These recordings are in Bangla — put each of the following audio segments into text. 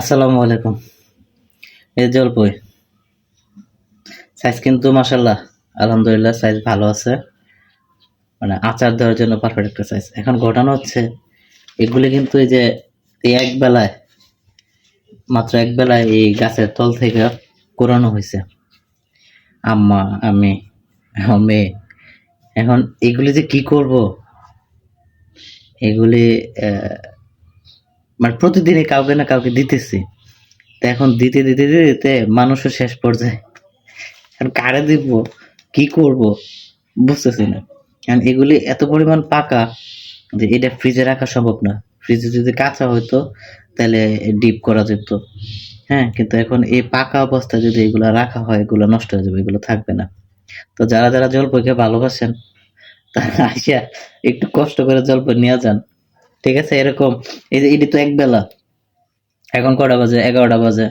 আসসালামু আলাইকুম। এই জলপই। সাইজ কিন্তু মাসাল্লাহ আলহামদুলিল্লাহ সাইজ ভালো আছে। মানে আচার দেওয়ার জন্য পারফেক্ট একটা সাইজ। এখন ঘটনা হচ্ছে, এগুলি কিন্তু এই যে এক বেলায়, মাত্র এক বেলায় এই গাছের তল থেকে কোরানো হয়েছে। আম্মা, আমি মেয়ে। এখন এগুলি যে কি করব? এগুলি মানে প্রতিদিনই কাউকে না কাউকে দিতেছি। তো এখন দিতে দিতে দিতে দিতে মানুষও শেষ পর্যায়ে। এখন কারে দিব? কি করব? বুঝতেছি না। কারণ এগুলি এত পরিমাণ পাকা যে এটা ফ্রিজে রাখা সম্ভব না। ফ্রিজে যদি কাঁচা হইতো, তাহলে ডিপ করা যেত। হ্যাঁ কিন্তু এখন এই পাকা অবস্থায় যদি এগুলো রাখা হয়, এগুলো নষ্ট হয়ে যাবে, এগুলো থাকবে না। তো যারা যারা জলপইকে ভালোবাসেন, তারা আইসা একটু কষ্ট করে জলপই নিয়ে যান। ঠিক আছে? এরকম। এই যে এটি তো এক বেলা এখন কটা বাজে? এগারোটা বাজে।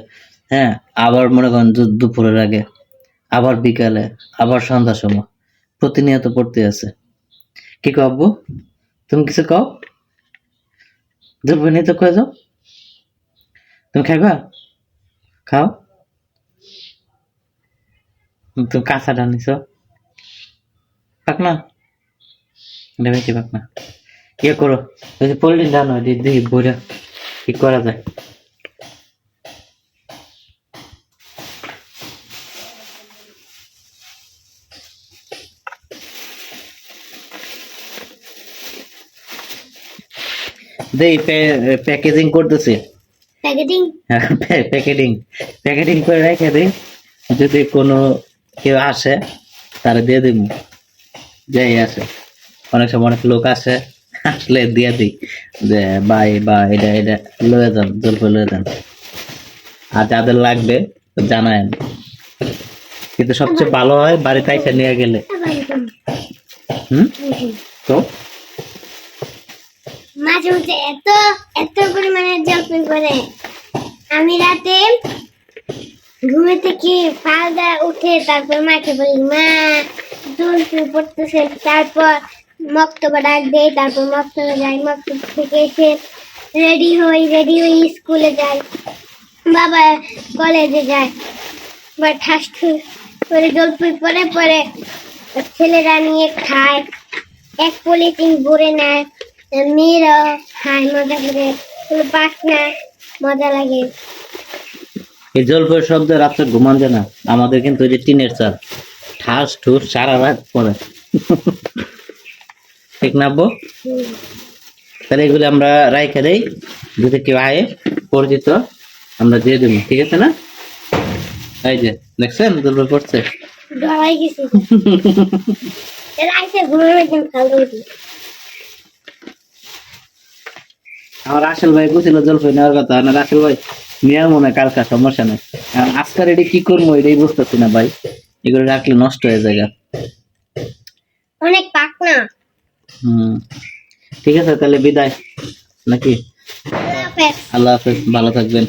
হ্যাঁ? আবার মনে করেন দুপুরের আগে। আবার বিকালে। আবার সন্ধ্যার সময়। প্রতিনিয়ত পড়তে আছে। কি কও আব্বু? তুমি কিছু কও? নিয়ে তো যাও। তুমি খাইবা? খাও। তুমি কাঁচাটা নিছ। পাক না এটা বেশি পাক ইয়ে করো? ওই যে পলিথিন ডানো দেখি বইটা কি করা যায়? দেই প্যাকেজিং করতেছি। Packeting packeting. প্যাকেটিং করে রেখে দিই। যদি কোনো কেউ আসে তারা দিয়ে দিব যাই আসে। অনেক সময় অনেক লোক আসে। আসলে দিয়ে দিই যে ভাই বা এটা এটা লয়ে যান জলপাই লয়ে যান। আর যাদের লাগবে জানায়েন কিন্তু সবচেয়ে ভালো হয় বাড়িতে এসে নিয়ে গেলে। হুম? তো মাঝে মধ্যে এত এত পরিমাণে জলপাই করে। আমি রাতে ঘুমে থেকে পালদা উঠে তারপর মাকে বলি মা জলপাই পড়তেছে তারপর মক্তবা ডাক তারপর মক্তবা যাই মক্তব থেকে এসে রেডি হই রেডি হই স্কুলে যাই। বাবা কলেজে যায়। বা ঠাস করে জলপাই পরে পরে ছেলেরা নিয়ে খায়। এক পলিথিন ভরে নেয়। মেয়েরা খায়, মজা করে কোনো না, মজা লাগে। এই জলপাই শব্দ রাত্রে ঘুমান যায় না। আমাদের কিন্তু যে টিনের চাল। ঠাস, ঠুস, সারা রাত পরে ঠিক না আব্বু? তাহলে এগুলো আমরা রাইখে দেই। যদি কেউ আয়ে পরিচিত আমরা দিয়ে দেবো ঠিক আছে না? এই যে দেখছেন মধ্যে খালো আমার রাসেল ভাই বুঝছিল জলপাই নেওয়ার কথা না রাসেল ভাই নেওয়ার মনে হয় কালকা সমস্যা নেই। আর আজকাল এটি কি করব এটাই বুঝতেছি না ভাই। এগুলো রাখলে নষ্ট হয়ে জায়গা অনেক পাক না। হুম। ঠিক আছে তাহলে বিদায়। নাকি? আল্লাহ হাফেজ। আল্লাহ হাফেজ ভালো থাকবেন।